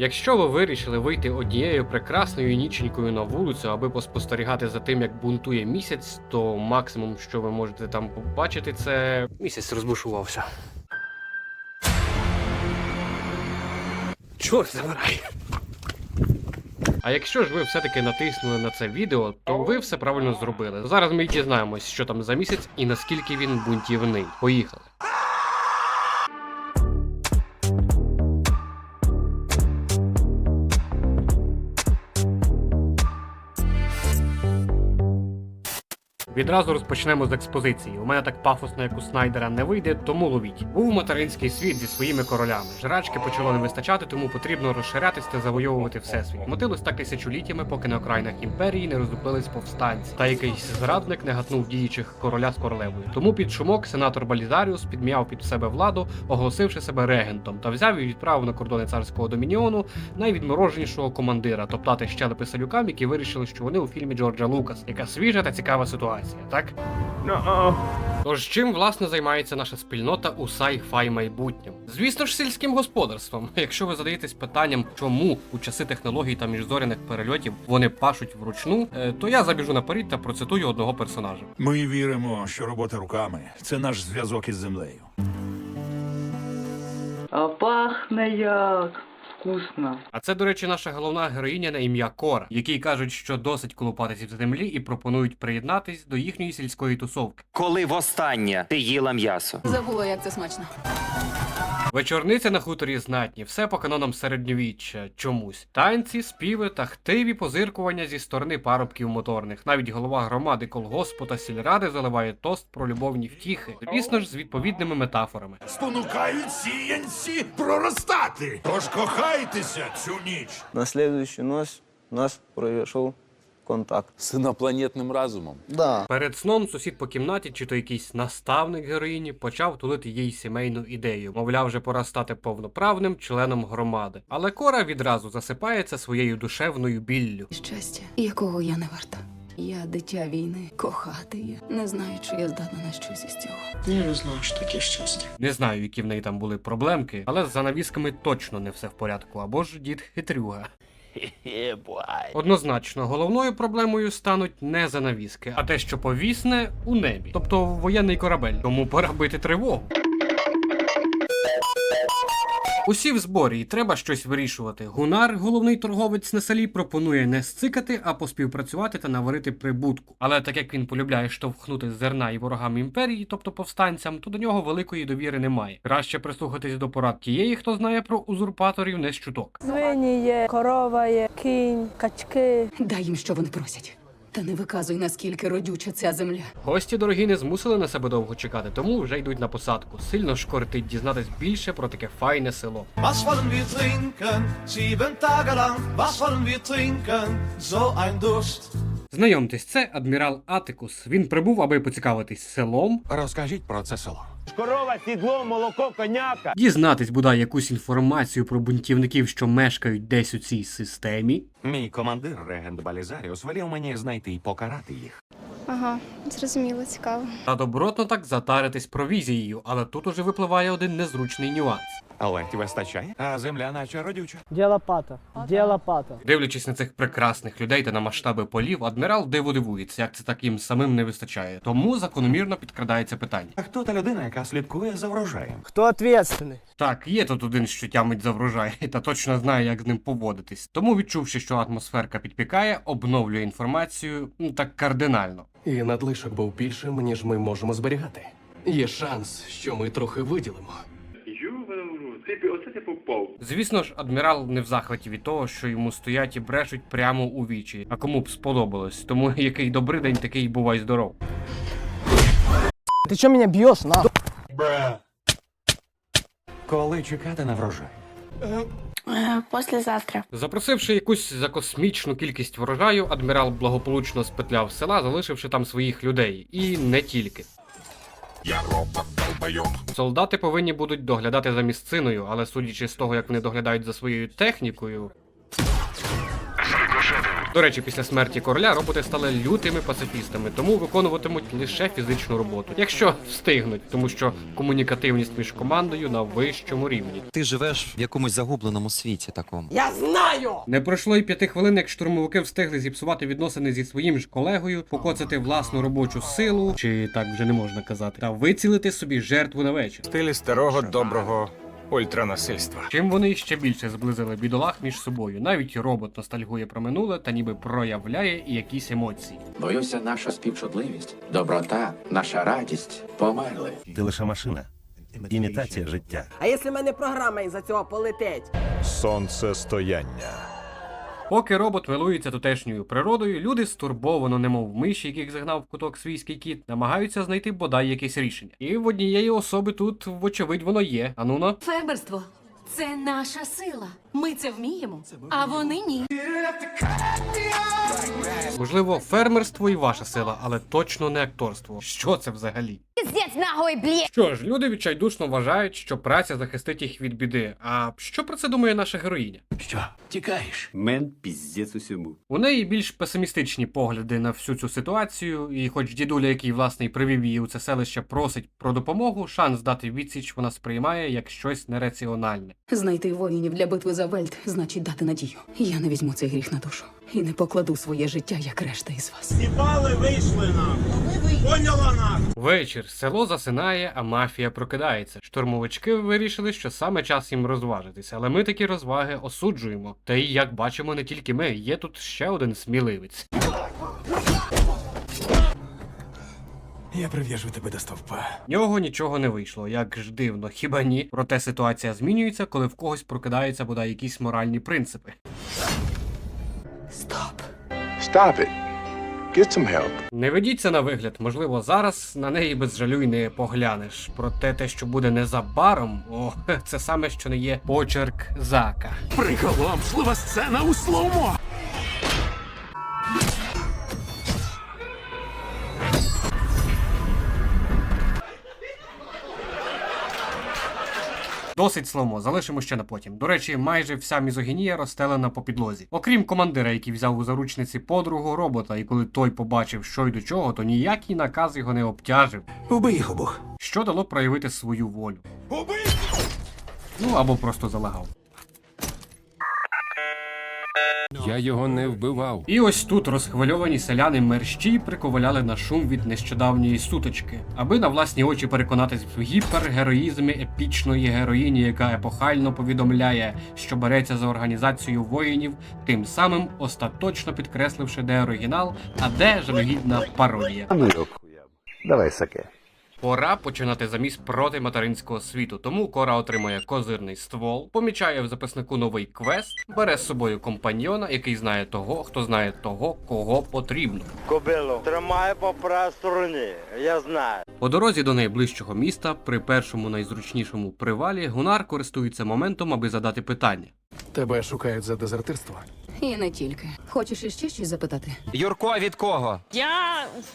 Якщо ви вирішили вийти однією прекрасною ніченькою на вулицю, аби поспостерігати за тим, як бунтує місяць, то максимум, що ви можете там побачити, це місяць розбушувався. Чорт забирай. А якщо ж ви все-таки натиснули на це відео, то ви все правильно зробили. Зараз ми дізнаємось, що там за місяць і наскільки він бунтівний. Поїхали. Відразу розпочнемо з експозиції. У мене так пафосно, як у Снайдера, не вийде, тому ловіть. Був материнський світ зі своїми королями. Жрачки почало не вистачати, тому потрібно розширятись та завойовувати всесвіт. Мотилось так тисячоліттями, поки на окраїнах імперії не розлупились повстанці. Та якийсь зрадник не гатнув діючих короля з королевою. Тому під шумок сенатор Балізаріус підм'яв під себе владу, оголосивши себе регентом, та взяв і відправив на кордони царського домініону найвідмороженішого командира, топтати щелепи салюкам, які вирішили, що вони у фільмі Джорджа Лукас. Яка свіжа та цікава ситуація, так? Тож чим власне займається наша спільнота у sci-fi майбутньому? Звісно ж, сільським господарством. Якщо ви задаєтесь питанням, чому у часи технологій та міжзоряних перельотів вони пашуть вручну, е, то я забіжу наперед та процитую одного персонажа. Ми віримо, що робота руками це наш зв'язок із землею. А пахне як вкусно. А це, до речі, наша головна героїня на ім'я Кора, якій кажуть, що досить колупатися в землі і пропонують приєднатись до їхньої сільської тусовки. Коли востаннє ти їла м'ясо? Забула, як це смачно. Вечорниця на хуторі знатні, все по канонам середньовіччя чомусь. Танці, співи та хтиві позиркування зі сторони парубків моторних. Навіть голова громади колгоспу та сільради заливає тост про любовні втіхи. Звісно ж, з відповідними метафорами. Спонукають сіянці проростати. Тож кохайтеся цю ніч. На следующую ночь нас произошел контакт. С инопланетным разумом. Да. Перед сном сусід по кімнаті, чи то якийсь наставник героїні, почав тулити їй сімейну ідею. Мовляв, вже пора стати повноправним членом громади. Але Кора відразу засипається своєю душевною біллю. Щастя, якого я не варта. Я дитя війни, кохати я. Не знаю, чи я здатна на щось із цього. Я не знаю, що таке щастя. Не знаю, які в неї там були проблемки, але з занавісками точно не все в порядку, або ж дід хитрюга. Однозначно, головною проблемою стануть не занавіски, а те, що повісне у небі, тобто воєнний корабель. Тому пора бити тривогу. Усі в зборі, і треба щось вирішувати. Гунар, головний торговець на селі, пропонує не сцикати, а поспівпрацювати та наварити прибутку. Але так як він полюбляє штовхнути зерна і ворогам імперії, тобто повстанцям, то до нього великої довіри немає. Краще прислухатись до порад тієї, хто знає про узурпаторів не з чуток. Свині є, корова є, кінь, качки. Дай їм, що вони просять. Та не виказуй, наскільки родюча ця земля. Гості дорогі не змусили на себе довго чекати, тому вже йдуть на посадку. Сильно ж кортить дізнатись більше про таке файне село. Was wollen wir trinken? Sieben Tage lang. Was wollen wir trinken? So ein Durst. Знайомтесь, це адмірал Атикус. Він прибув, аби поцікавитись селом, Розкажіть про це село. Корова, сідло, молоко, коняка. дізнатись бодай якусь інформацію про бунтівників, що мешкають десь у цій системі. Мій командир регент Балізаріус велів мені знайти і покарати їх. Ага, зрозуміло, цікаво. Та добротно так затаритись провізією, але тут уже випливає один незручний нюанс. Але вистачає, а земля наче родюча. Діла пата, діла пата. Дивлячись на цих прекрасних людей та на масштаби полів, адмірал диво дивується, як це таким самим не вистачає. Тому закономірно підкрадається питання. А хто та людина, яка слідкує за врожаєм? Хто відповідальний? Так, є тут один, що тямить за врожай, та точно знає, як з ним поводитись. Тому, відчувши, що атмосферка підпікає, обновлює інформацію ну, так кардинально. І надлишок був більшим, ніж ми можемо зберігати. Є шанс, що ми трохи виділимо. Оце ти попав. Звісно ж, адмірал не в захваті від того, що йому стоять і брешуть прямо у вічі, а кому б сподобалось. Тому який добрий день, такий бувай здоров. Ти що мене б'єш, на? Коли чекати на врожай? Послезавтра. Запросивши якусь закосмічну кількість врожаю, адмірал благополучно спетляв села, залишивши там своїх людей. І не тільки. Я робот долбойоб. Солдати повинні будуть доглядати за місциною, але судячи з того, як вони доглядають за своєю технікою. До речі, після смерті короля роботи стали лютими пацифістами, тому виконуватимуть лише фізичну роботу, якщо встигнуть, тому що комунікативність між командою на вищому рівні. Ти живеш в якомусь загубленому світі такому. я знаю. Не пройшло й п'яти хвилин, як штурмовики встигли зіпсувати відносини зі своїм ж колегою, покоцати власну робочу силу, чи так вже не можна казати, та вицілити собі жертву на вечір. стилі старого доброго ультранасильства. Чим вони ще більше зблизили бідолах між собою. Навіть робот ностальгує про минуле та ніби проявляє якісь емоції. Боюся, наша співчутливість, доброта, наша радість померли. Ти лише машина. Імітація життя. А якщо мене програма із-за цього полетить? Сонцестояння. Поки робот милується тутешньою природою, люди стурбовано, немов миші, яких загнав в куток свійський кіт, намагаються знайти бодай якесь рішення. І в однієї особи тут, вочевидь, воно є. Ануно. Фермерство це наша сила. Ми це вміємо, а вони ні. Можливо, фермерство і ваша сила, але точно не акторство. Що це взагалі? Піздець нахуй, блє! Що ж, люди відчайдушно вважають, що праця захистить їх від біди. А що про це думає наша героїня? Що, тікаєш? Мен піздець усьому. У неї більш песимістичні погляди на всю цю ситуацію, і хоч дідуля, який власне й привів її у це селище, просить про допомогу, шанс дати відсіч вона сприймає як щось нераціональне. Знайти воїнів для битви за Вельт значить дати надію. Я не візьму цей гріх на душу і не покладу своє життя, як решта із вас. Вечір село засинає, а мафія прокидається. Штурмовички вирішили, що саме час їм розважитися, але ми такі розваги осуджуємо. Та й як бачимо, не тільки ми, є тут ще один сміливець. Я прив'яжу тебе до стовпа. Нього нічого не вийшло, як ж дивно, хіба ні? Проте ситуація змінюється, коли в когось прокидаються бодай якісь моральні принципи. Стоп! Stop it. Get some help. Не ведіться на вигляд, можливо, зараз на неї без жалю й не поглянеш. Проте те, що буде незабаром, о, це саме що не є почерк зака. Приголомшлива сцена у слоумо! Досить сломо, залишимо ще на потім. До речі, майже вся мізогінія розстелена по підлозі. Окрім командира, який взяв у заручниці подругу робота, і коли той побачив, що й до чого, то ніякий наказ його не обтяжив, Убий їх обох. що дало проявити свою волю. Ну або просто залагав. Я його не вбивав. І ось тут розхвильовані селяни мерщій приковаляли на шум від нещодавньої сутички, аби на власні очі переконатись в гіпергероїзмі епічної героїні, яка епохально повідомляє, що береться за організацію воїнів, тим самим остаточно підкресливши, де оригінал, а де жалюгідна пародія. Давай саке. Пора починати заміс проти материнського світу, тому Кора отримує козирний ствол, помічає в записнику новий квест, бере з собою компаньйона, який знає того, хто знає того, кого потрібно. Кобило, тримай по правій стороні, я знаю. По дорозі до найближчого міста, при першому найзручнішому привалі, Гунар користується моментом, аби задати питання. Тебе шукають за дезертирство. І не тільки. Хочеш іще щось запитати? Юрко, від кого? Я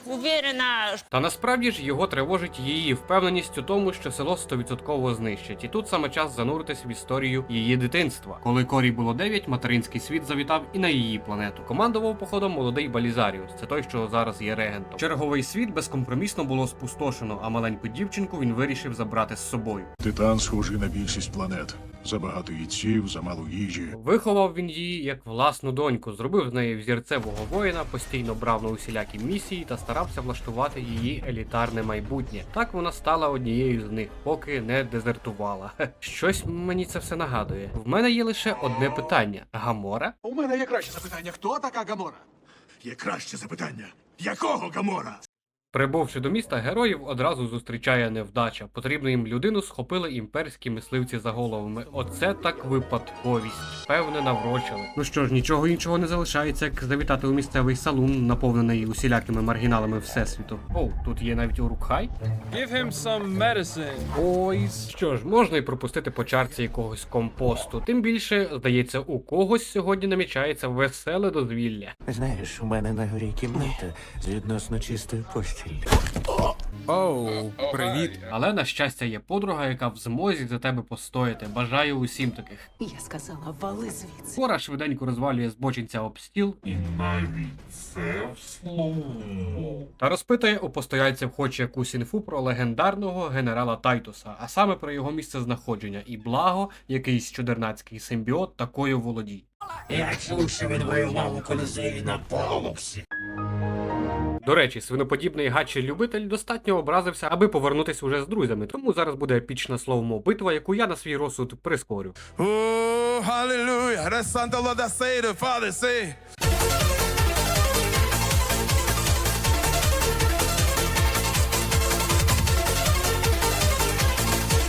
уверена, Та насправді ж його тривожить її впевненість у тому, що село стовідсотково знищать, і тут саме час зануритись в історію її дитинства. Коли Корі було 9, материнський світ завітав і на її планету. Командував походом молодий Балізаріус, це той, що зараз є регентом. Черговий світ безкомпромісно було спустошено, а маленьку дівчинку він вирішив забрати з собою. Титан схожий на більшість планет. Забагато їдців, замало їжі. Виховав він її як власну доньку, зробив з неї взірцевого воїна, постійно брав на усілякі місії та старався влаштувати її елітарне майбутнє. Так вона стала однією з них, поки не дезертувала. Щось мені це все нагадує. В мене є лише одне питання: Гамора? У мене є краще запитання. Хто така Гамора? Є краще запитання. Якого Гамора? Прибувши до міста, героїв одразу зустрічає невдача. Потрібну їм людину схопили імперські мисливці за головами. Оце так випадковість. Певне, наврочили. Ну що ж, нічого іншого не залишається, як завітати у місцевий салун, наповнений усілякими маргіналами всесвіту. О, тут є навіть Урукхай. Give him some medicine. Ой, що ж, можна і пропустити по чарці якогось компосту. Тим більше, здається, у когось сьогодні намічається веселе дозвілля. Знаєш, у мене на горі кімната з відносно чистою постіль. Приятель. Оу, привіт. Але на щастя є подруга, яка в змозі за тебе постояти. Бажаю усім таких. Я сказала, вали звідси. Кора швиденько розвалює збочинця об стіл. Та розпитує у постояльців хоч якусь інфу про легендарного генерала Тайтуса, а саме про його місце знаходження і благо, якийсь чудернацький симбіот такою володій. Я чув, що він воював у колізеї на полуксі. До речі, свиноподібний гачі любитель достатньо образився, аби повернутися уже з друзями. Тому зараз буде епічна словомо битва, яку я на свій розсуд прискорю.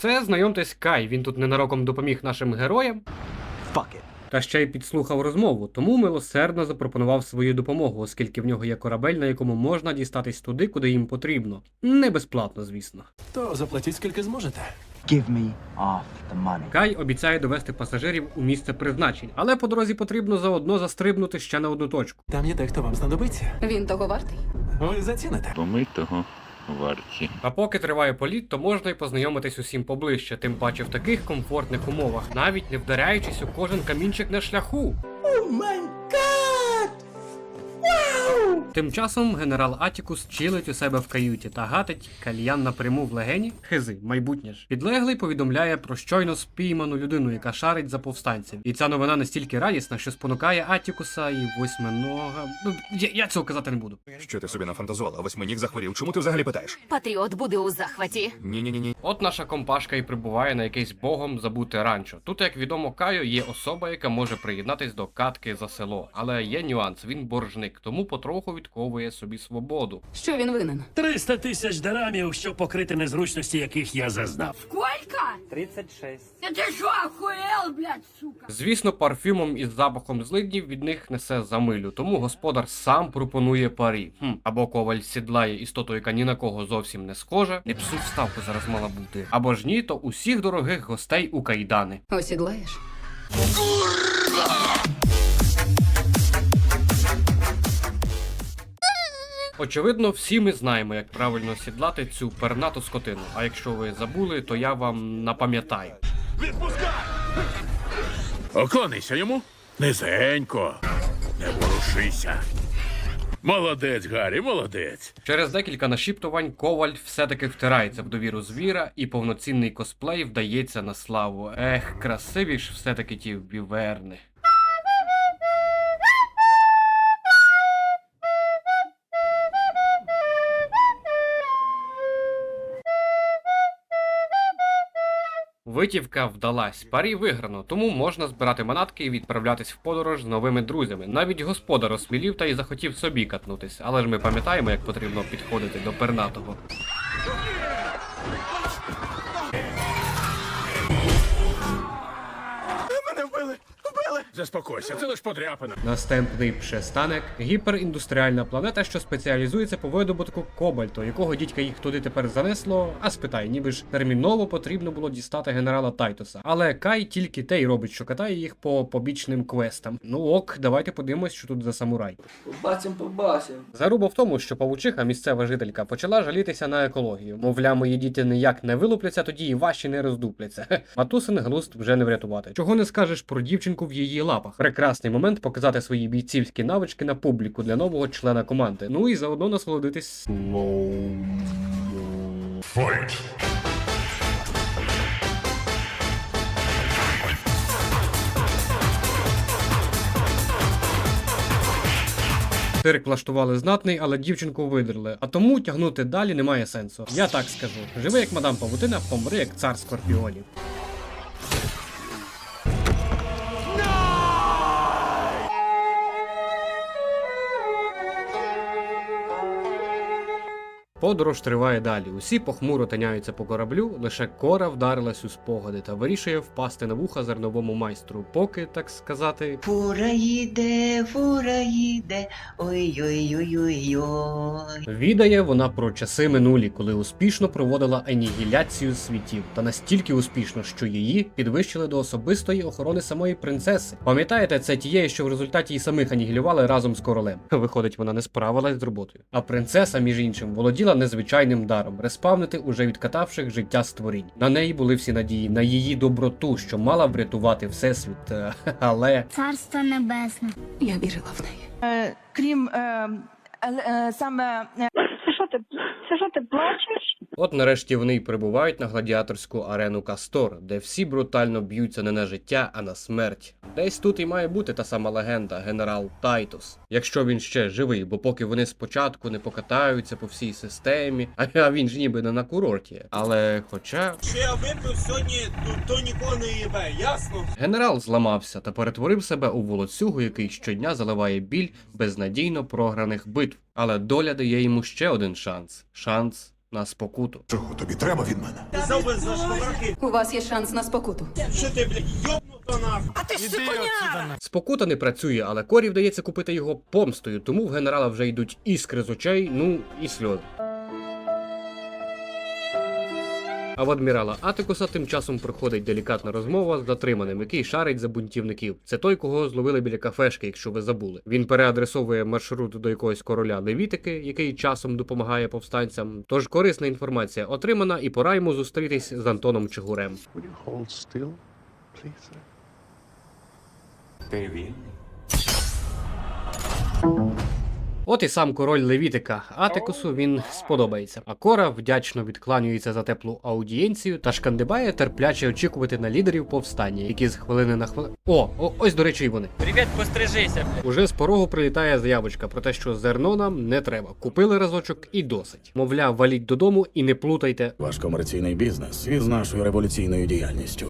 Це знайомтесь Кай. Він тут ненароком допоміг нашим героям. Та ще й підслухав розмову, тому милосердно запропонував свою допомогу, оскільки в нього є корабель, на якому можна дістатись туди, куди їм потрібно. Не безплатно, звісно. То заплатіть скільки зможете. Кай обіцяє довести пасажирів у місце призначень, але по дорозі потрібно заодно застрибнути ще на одну точку. Там є дехто вам знадобиться. Він того вартий? Ви заціните. Бо ми того варті. А поки триває політ, то можна й познайомитись усім поближче, тим паче в таких комфортних умовах, навіть не вдаряючись у кожен камінчик на шляху. Тим часом генерал Атікус чилить у себе в каюті та гатить кальян напряму в легені. Хизи, майбутнє ж. Підлеглий повідомляє про щойно спійману людину, яка шарить за повстанців. І ця новина настільки радісна, що спонукає Атікуса і восьминога. Ну, я, я цього казати не буду. Що ти собі нафантазувала? Восьминіг захворів. Чому ти взагалі питаєш? Патріот буде у захваті. Ні-ні-ні. От наша компашка і прибуває на якесь богом забуте ранчо. Тут, як відомо, Кайо є особа, яка може приєднатись до катки за село. Але є нюанс, він боржник, тому потроху відковує собі свободу. Що він винен? 300 тисяч дарамів, щоб покрити незручності, яких я зазнав. Звісно, парфюмом із запахом злиднів від них несе замилю, тому господар сам пропонує парі. Хм, або коваль сідлає істоту, яка ні на кого зовсім не схожа, не псуй вставку зараз мала бути. Або ж ні, то усіх дорогих гостей у кайдани. Осідлаєш? Очевидно, всі ми знаємо, як правильно сідлати цю пернату скотину. А якщо ви забули, то я вам напам'ятаю. Оклонися йому. Низенько. Не ворушися. Молодець, Гаррі, молодець. Через декілька нашіптувань коваль все-таки втирається в довіру звіра, і повноцінний косплей вдається на славу. Ех, красиві ж все-таки ті віверни. Витівка вдалась, парі виграно, тому можна збирати манатки і відправлятись в подорож з новими друзями. Навіть господар осмілів та й захотів собі катнутись, але ж ми пам'ятаємо, як потрібно підходити до пернатого. Заспокойся, це лиш подряпина. Наступний пшестанек гіперіндустріальна планета, що спеціалізується по видобутку кобальту, якого дідька їх туди тепер занесло. А спитай, ніби ж терміново потрібно було дістати генерала Тайтуса. Але Кай тільки те й робить, що катає їх по побічним квестам. Ну ок, давайте подивимось, що тут за самурай. Побачим, побачим. Заруба в тому, що павучиха, місцева жителька, почала жалітися на екологію. Мовляв, мої діти ніяк не вилупляться, тоді і ваші не роздупляться. Матусин глузд вже не врятувати. Чого не скажеш про дівчинку в її лапах? Прекрасний момент показати свої бійцівські навички на публіку для нового члена команди. Ну і заодно насолодитись. Тирк влаштували знатний, але дівчинку видерли. А тому тягнути далі немає сенсу. Я так скажу: живи як мадам Павутина, помри як цар скорпіонів. Подорож триває далі. Усі похмуро тиняються по кораблю, лише кора вдарилась у спогади та вирішує впасти на вуха зерновому майстру, поки, так сказати, Фура їде, фура їде, ой-ой-ой-ой-ой. Відає вона про часи минулі, коли успішно проводила анігіляцію світів, та настільки успішно, що її підвищили до особистої охорони самої принцеси. Пам'ятаєте, це тієї, що в результаті і самих анігілювали разом з королем. Виходить, вона не справилась з роботою. А принцеса, між іншим, володіла незвичайним даром респавнити уже відкатавших життя створінь. На неї були всі надії, на її доброту, що мала врятувати всесвіт. Е, Але Царство небесне. Я вірила в неї. Крім е, саме Це що ти, це що ти плачеш? От нарешті вони й прибувають на гладіаторську арену Кастор, де всі брутально б'ються не на життя, а на смерть. Десь тут і має бути та сама легенда, генерал Тайтус. Якщо він ще живий, бо поки вони спочатку не покатаються по всій системі, а він ж ніби не на курорті. Але хоча Що я випив сьогодні, то, то нікого не їбе, ясно? генерал зламався та перетворив себе у волоцюгу, який щодня заливає біль безнадійно програних битв. Але доля дає йому ще один шанс шанс на спокуту. Чого тобі треба від мене? У вас є шанс на спокуту. Що ти, блядь, йобнуто нахуй? Спокута не працює, але корі вдається купити його помстою, тому в генерала вже йдуть іскри з очей, ну і сльози. А в адмірала Атикуса тим часом проходить делікатна розмова з затриманим, який шарить за бунтівників. Це той, кого зловили біля кафешки, якщо ви забули. Він переадресовує маршрут до якогось короля Левітики, який часом допомагає повстанцям. Тож корисна інформація отримана, і пора йому зустрітись з Антоном Чигурем. От і сам король Левітика Атикусу він сподобається. А Кора вдячно відкланюється за теплу аудієнцію та шкандибає терпляче очікувати на лідерів повстання, які з хвилини на хвилину. О, о, ось до речі, вони. Привіт, пострижися. Уже з порогу прилітає заявочка про те, що зерно нам не треба. Купили разочок і досить. Мовляв, валіть додому і не плутайте. Ваш комерційний бізнес із нашою революційною діяльністю.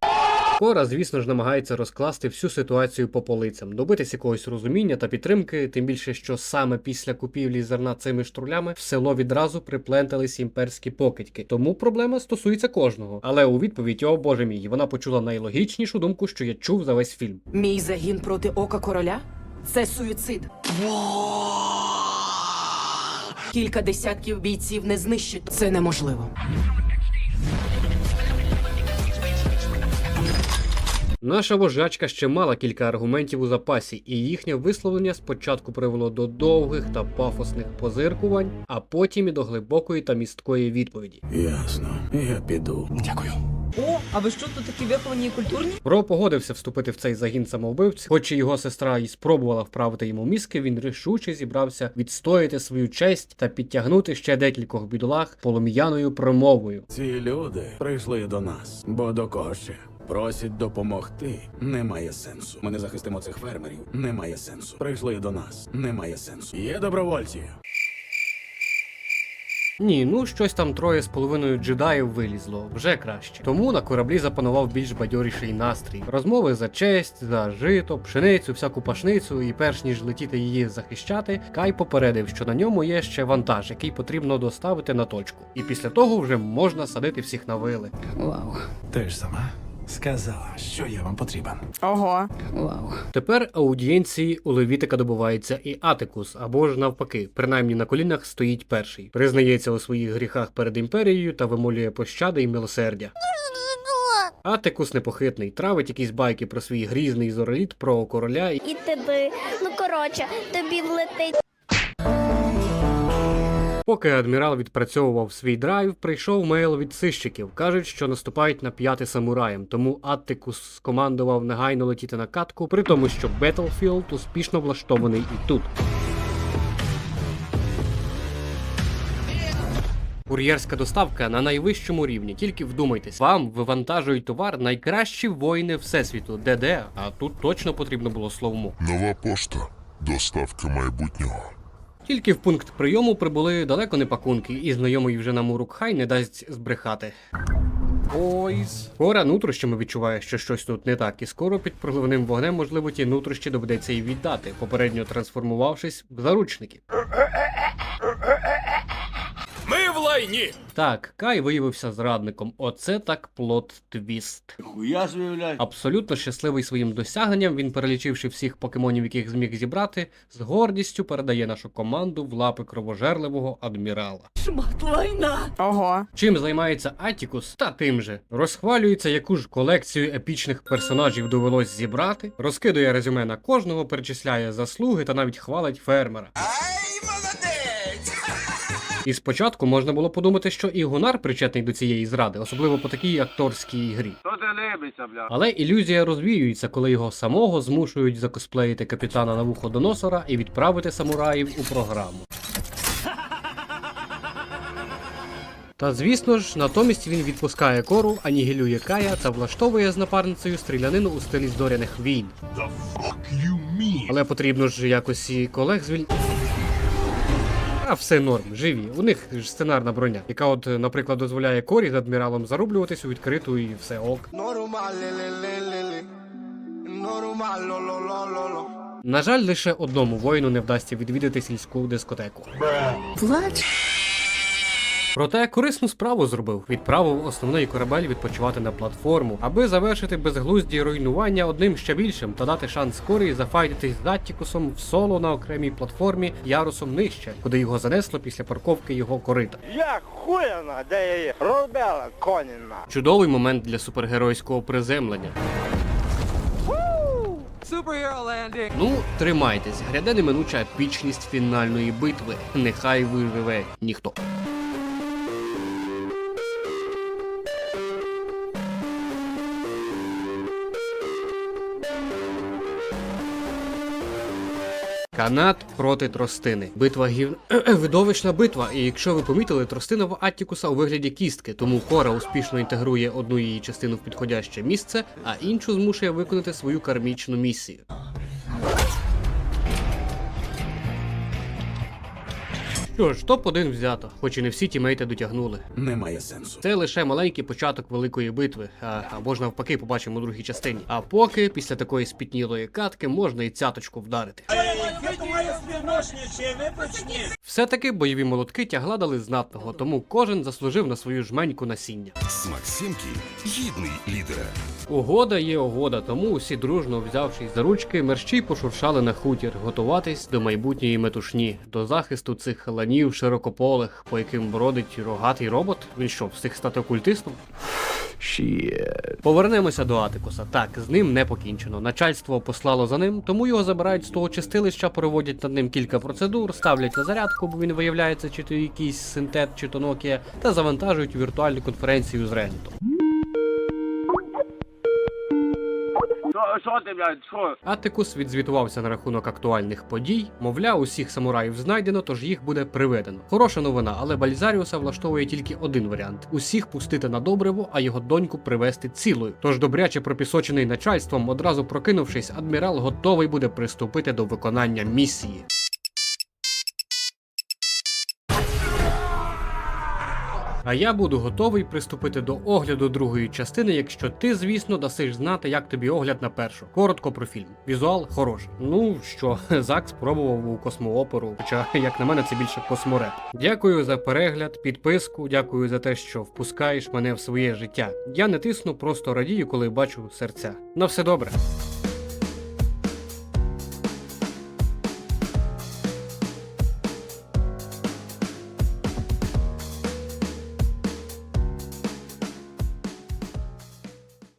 Кора, звісно ж, намагається розкласти всю ситуацію по полицям, добитись якогось розуміння та підтримки, тим більше, що саме після купівлі зерна цими штрулями в село відразу приплентались імперські покидьки. Тому проблема стосується кожного. Але у відповідь, о боже мій, вона почула найлогічнішу думку, що я чув за весь фільм. мій загін проти ока короля це суїцид. Кілька десятків бійців не знищить. Це неможливо. Наша вожачка ще мала кілька аргументів у запасі, і їхнє висловлення спочатку привело до довгих та пафосних позиркувань, а потім і до глибокої та місткої відповіді. Ясно, я піду. Дякую. О, а ви що тут такі виховані і культурні? Про погодився вступити в цей загін самовбивців, хоч і його сестра і спробувала вправити йому мізки, він рішуче зібрався відстояти свою честь та підтягнути ще декількох бідолах полум'яною промовою. Ці люди прийшли до нас, бо до кого ще? Просять допомогти. Немає сенсу. Ми не захистимо цих фермерів. Немає сенсу. Прийшли до нас. Немає сенсу. Є добровольці. Ні, ну щось там троє з половиною джедаїв вилізло, вже краще. Тому на кораблі запанував більш бадьоріший настрій. Розмови за честь, за жито, пшеницю, всяку пашницю, і перш ніж летіти її захищати, Кай попередив, що на ньому є ще вантаж, який потрібно доставити на точку. І після того вже можна садити всіх на вили. Вау, Ти ж сама сказала, що я вам потрібен. Ого. вау. Тепер аудієнції у Левітика добувається і Атикус, або ж навпаки, принаймні на колінах стоїть перший, признається у своїх гріхах перед імперією та вимолює пощади і милосердя. Атикус непохитний, травить якісь байки про свій грізний зореліт, про короля і І тебе, ну коротше, тобі влетить. Поки адмірал відпрацьовував свій драйв, прийшов мейл від сищиків. Кажуть, що наступають на п'яти самураєм, тому Аттикус скомандував негайно летіти на катку, при тому, що Бетлфілд успішно влаштований і тут. Кур'єрська доставка на найвищому рівні. Тільки вдумайтесь, вам вивантажують товар найкращі воїни всесвіту. ДД, а тут точно потрібно було словому. Нова пошта. Доставка майбутнього. Тільки в пункт прийому прибули далеко не пакунки, і знайомий вже нам Урукхай не дасть збрехати. Ойс. Кора нутрощами відчуває, що щось тут не так, і скоро під проливним вогнем, можливо, ті нутрощі доведеться і віддати, попередньо трансформувавшись в заручників. Ми Ой, ні! Так, Кай виявився зрадником. Оце так плот твіст. Хуя собі. Абсолютно щасливий своїм досягненням, він, перелічивши всіх покемонів, яких зміг зібрати, з гордістю передає нашу команду в лапи кровожерливого адмірала. Шмат лайна. Ого. Чим займається Атікус? Та тим же. Розхвалюється, яку ж колекцію епічних персонажів довелось зібрати, розкидує резюме на кожного, перечисляє заслуги та навіть хвалить фермера. І спочатку можна було подумати, що і Гунар причетний до цієї зради, особливо по такій акторській грі. Але ілюзія розвіюється, коли його самого змушують закосплеїти капітана на вухо доносора і відправити самураїв у програму. Та звісно ж, натомість він відпускає кору, анігілює Кая та влаштовує з напарницею стрілянину у стилі зоряних війн. Але потрібно ж якось і колег звільнити. А все норм, живі. У них ж сценарна броня, яка, от, наприклад, дозволяє корі з адміралом зарублюватись у відкриту і все ок. На жаль, лише одному воїну не вдасться відвідати сільську дискотеку. Плач. Проте корисну справу зробив, відправив основний корабель відпочивати на платформу, аби завершити безглузді руйнування одним ще більшим та дати шанс Корі зафайтитись з Аттікусом в соло на окремій платформі ярусом нижче, куди його занесло після парковки його корита. Я хуяна, де я є? Коніна. Чудовий момент для супергеройського приземлення. Ну, тримайтесь, гряде неминуча епічність фінальної битви. Нехай виживе ніхто. Канат проти тростини. Битва гів... Видовищна битва. І якщо ви помітили, тростина в Аттікуса у вигляді кістки, тому кора успішно інтегрує одну її частину в підходяще місце, а іншу змушує виконати свою кармічну місію. Що ж, топ-1 взято, хоч і не всі тімейти дотягнули. Немає сенсу. Це лише маленький початок великої битви, а, або ж навпаки, побачимо у другій частині. А поки, після такої спітнілої катки, можна і цяточку вдарити. Все-таки бойові молотки тягла дали знатного, тому кожен заслужив на свою жменьку насіння. Смак Сімки гідний лідера. Угода є угода, тому усі дружно взявшись за ручки, мерщій пошуршали на хутір, готуватись до майбутньої метушні, до захисту цих ланів широкополих, по яким бродить рогатий робот. Він що, встиг стати окультистом? Повернемося до Атикуса. Так, з ним не покінчено. Начальство послало за ним, тому його забирають з того чистилища, проводять над ним кілька процедур, ставлять на зарядку, бо він виявляється, чи то якийсь синтет, чи то Nokia, та завантажують віртуальну конференцію з Ренітом. Що ти, блядь, що? Атикус відзвітувався на рахунок актуальних подій. Мовляв, усіх самураїв знайдено, тож їх буде приведено. Хороша новина, але Бальзаріуса влаштовує тільки один варіант: усіх пустити на добриво, а його доньку привезти цілою. Тож добряче пропісочений начальством, одразу прокинувшись, адмірал готовий буде приступити до виконання місії. А я буду готовий приступити до огляду другої частини, якщо ти, звісно, дасиш знати, як тобі огляд на першу. Коротко про фільм. Візуал хороший. Ну що, Зак спробував у космооперу, хоча, як на мене, це більше космореп. Дякую за перегляд, підписку, дякую за те, що впускаєш мене в своє життя. Я не тисну, просто радію, коли бачу серця. На все добре.